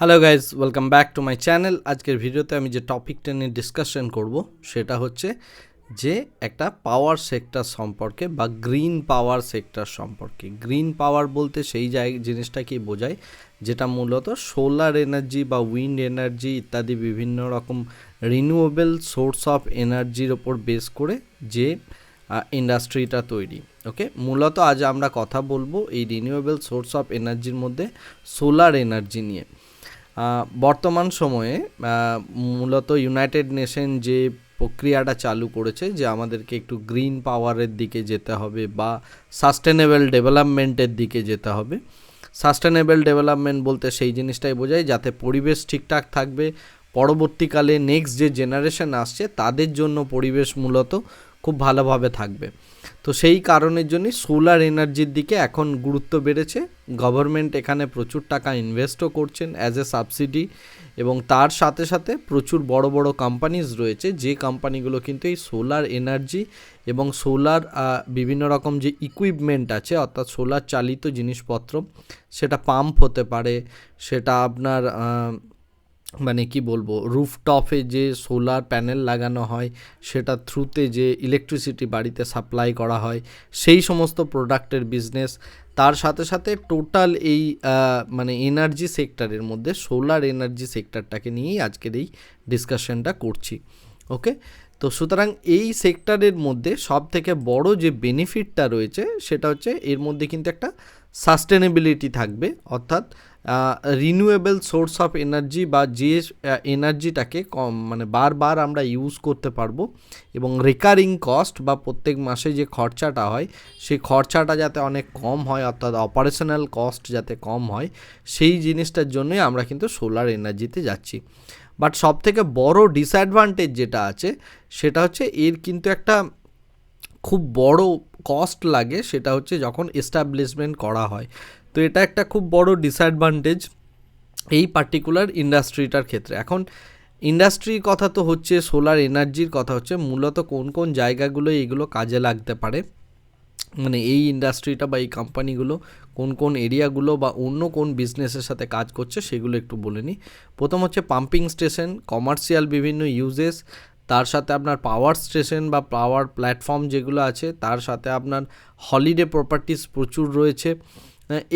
Hello guys welcome back to my channel আজকের ভিডিওতে আমি যে টপিকটা নিয়ে ডিসকাশন করব, সেটা হচ্ছে যে একটা পাওয়ার সেক্টর সম্পর্কে বা গ্রিন পাওয়ার সেক্টর সম্পর্কে। গ্রিন পাওয়ার বলতে সেই জায়গা জিনিসটা কি বোঝায় যেটা মূলত সোলার এনার্জি বা উইন্ড এনার্জি ইত্যাদি বিভিন্ন রকম রিনিউয়েবল সোর্স অফ এনার্জির ওপর বেস করে যে ইন্ডাস্ট্রিটা তৈরি। ওকে মূলত আজ আমরা কথা বলব এই রিনিউয়েবল সোর্স অফ এনার্জির মধ্যে সোলার এনার্জি নিয়ে। বর্তমান সময়ে মূলত ইউনাইটেড নেশন যে প্রক্রিয়াটা চালু করেছে যে আমাদেরকে একটু গ্রিন পাওয়ারের দিকে যেতে হবে বা সাস্টেনেবল ডেভেলপমেন্টের দিকে যেতে হবে। সাস্টেনেবল ডেভেলপমেন্ট বলতে সেই জিনিসটাই বোঝায় যাতে পরিবেশ ঠিকঠাক থাকবে পরবর্তীকালে নেক্সট যে জেনারেশন আসছে, তাদের জন্য পরিবেশ মূলত খুব ভালোভাবে থাকবে। তো সেই কারণের জন্যই সোলার এনার্জির দিকে এখন গুরুত্ব বেড়েছে। গভর্নমেন্ট এখানে প্রচুর টাকা ইনভেস্টও করছেন অ্যাজ এ সাবসিডি এবং তার সাথে সাথে প্রচুর বড় বড় কোম্পানিজ রয়েছে। যে কোম্পানিগুলো কিন্তু এই সোলার এনার্জি এবং সোলার বিভিন্ন রকম যে ইকুইপমেন্ট আছে, অর্থাৎ সোলার চালিত জিনিসপত্র, সেটা পাম্প হতে পারে, সেটা আপনার মানে কি বলব রুফটপে যে সোলার প্যানেল লাগানো হয়, সেটা থ্রুতে যে ইলেকট্রিসিটি বাড়িতে সাপ্লাই করা হয়, সেই সমস্ত প্রোডাক্টের বিজনেস তার সাথে সাথে টোটাল এই মানে এনার্জি সেক্টরের মধ্যে সোলার এনার্জি সেক্টরটাকে নিয়েই আজকের এই ডিসকাশনটা করছি ওকে তো সুতরাং এই সেক্টরের মধ্যে সব থেকে বড় যে বেনিফিটটা রয়েছে, সেটা হচ্ছে এর মধ্যে কিন্তু একটা সাস্টেনেবিলিটি থাকবে, অর্থাৎ রিনিউয়েবল সোর্স অফ এনার্জি বা যে এনার্জিটাকে কম মানে বারবার আমরা ইউজ করতে পারব এবং রেকারিং কস্ট বা প্রত্যেক মাসে যে খরচাটা হয়, সেই খরচাটা যাতে অনেক কম হয়, অর্থাৎ অপারেশনাল কস্ট যাতে কম হয়, সেই জিনিসটার জন্যই আমরা কিন্তু সোলার এনার্জিতে যাচ্ছি। বাট সব থেকে বড় ডিসঅ্যাডভান্টেজ যেটা আছে, সেটা হচ্ছে এর কিন্তু একটা খুব বড় কস্ট লাগে সেটা হচ্ছে যখন এস্টাবলিশমেন্ট করা হয়। তো এটা একটা খুব বড় ডিসঅ্যাডভান্টেজ এই পার্টিকুলার ইন্ডাস্ট্রিটার ক্ষেত্রে। এখন ইন্ডাস্ট্রির কথা তো হচ্ছে সোলার এনার্জির কথা হচ্ছে, মূলত কোন কোন জায়গাগুলো এগুলো কাজে লাগতে পারে? মানে এই ইন্ডাস্ট্রিটা বা এই কোম্পানিগুলো কোন কোন এরিয়াগুলো বা অন্য কোন বিজনেসের সাথে কাজ করছে সেগুলো একটু বলে নিই। প্রথম হচ্ছে পাম্পিং স্টেশন কমার্শিয়াল বিভিন্ন ইউজেস তার সাথে আপনার পাওয়ার স্টেশন বা পাওয়ার প্ল্যাটফর্ম যেগুলো আছে, তার সাথে আপনার হলিডে প্রপার্টিস প্রচুর রয়েছে।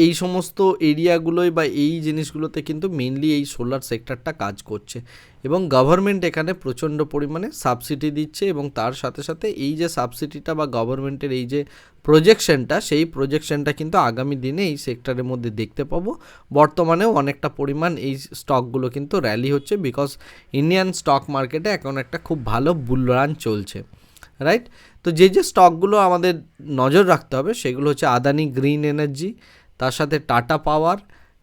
এই সমস্ত এরিয়াগুলোই বা এই জিনিসগুলোতে কিন্তু মেনলি এই সোলার সেক্টরটা কাজ করছে। এবং গভর্নমেন্ট এখানে প্রচণ্ড পরিমাণে সাবসিডি দিচ্ছে এবং তার সাথে সাথে এই যে সাবসিডিটা বা গভর্নমেন্টের এই যে প্রজেকশনটা সেই প্রজেকশনটা কিন্তু আগামী দিনে এই সেক্টরের মধ্যে দেখতে পাবো। বর্তমানেও অনেকটা পরিমাণ এই স্টকগুলো কিন্তু র্যালি হচ্ছে বিকজ ইন্ডিয়ান স্টক মার্কেটে এখন একটা খুব ভালো বুল রান চলছে রাইট তো যে যে স্টকগুলো আমাদের নজর রাখতে হবে, সেগুলো হচ্ছে আদানি গ্রিন এনার্জি তার সাথে টাটা পাওয়ার,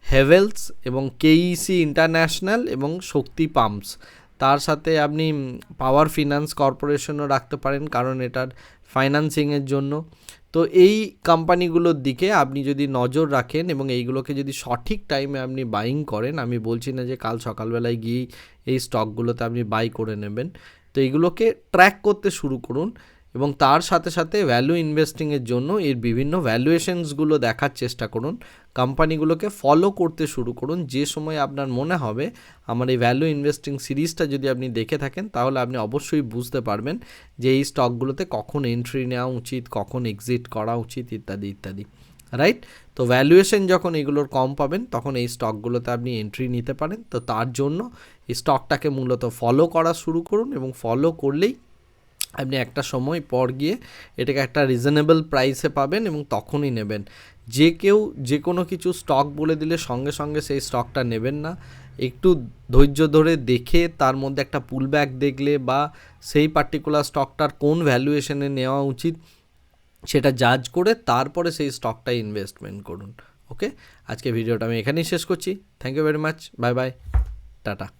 হেভেলস এবং কেইসি ইন্টারন্যাশনাল এবং শক্তি পাম্পস। তার সাথে আপনি পাওয়ার ফিনান্স কর্পোরেশনও রাখতে পারেন কারণ এটার ফাইন্যান্সিংয়ের জন্য। তো এই কোম্পানিগুলোর দিকে আপনি যদি নজর রাখেন এবং এইগুলোকে যদি সঠিক টাইমে আপনি বাইং করেন, আমি বলছি না যে কাল সকালবেলায় গিয়েই এই স্টকগুলোতে আপনি বাই করে নেবেন। তো এইগুলোকে ট্র্যাক করতে শুরু করুন। এবং তার সাথে সাথে ভ্যালু ইনভেস্টিংয়ের জন্য এর বিভিন্ন ভ্যালুয়েশনসগুলো দেখার চেষ্টা করুন। কোম্পানিগুলোকে ফলো করতে শুরু করুন। যে সময় আপনার মনে হবে, আমার এই ভ্যালু ইনভেস্টিং সিরিজটা যদি আপনি দেখে থাকেন, তাহলে আপনি অবশ্যই বুঝতে পারবেন যে এই স্টকগুলোতে কখন এন্ট্রি নেওয়া উচিত, কখন এক্সিট করা উচিত, ইত্যাদি ইত্যাদি। রাইট তো ভ্যালুয়েশন যখন এগুলোর কম পাবেন, তখন এই স্টকগুলোতে আপনি এন্ট্রি নিতে পারেন। তো তার জন্য এই স্টকটাকে মূলত ফলো করা শুরু করুন এবং ফলো করলেই আপনি একটা সময় পর গিয়ে এটাকে একটা রিজনেবল প্রাইসে পাবেন এবং তখনই নেবেন। যে কেউ, যে কোনো কিছু স্টক বলে দিলে সঙ্গে সঙ্গে সেই স্টকটা নেবেন না। একটু ধৈর্য ধরে দেখে তার মধ্যে একটা পুলব্যাক দেখলে বা সেই পার্টিকুলার স্টকটার কোন ভ্যালুয়েশনে নেওয়া উচিত সেটা জাজ করে তারপরে সেই স্টকটা ইনভেস্টমেন্ট করুন। ওকে আজকে ভিডিওটা আমি এখানেই শেষ করছি। Thank you very much bye bye tata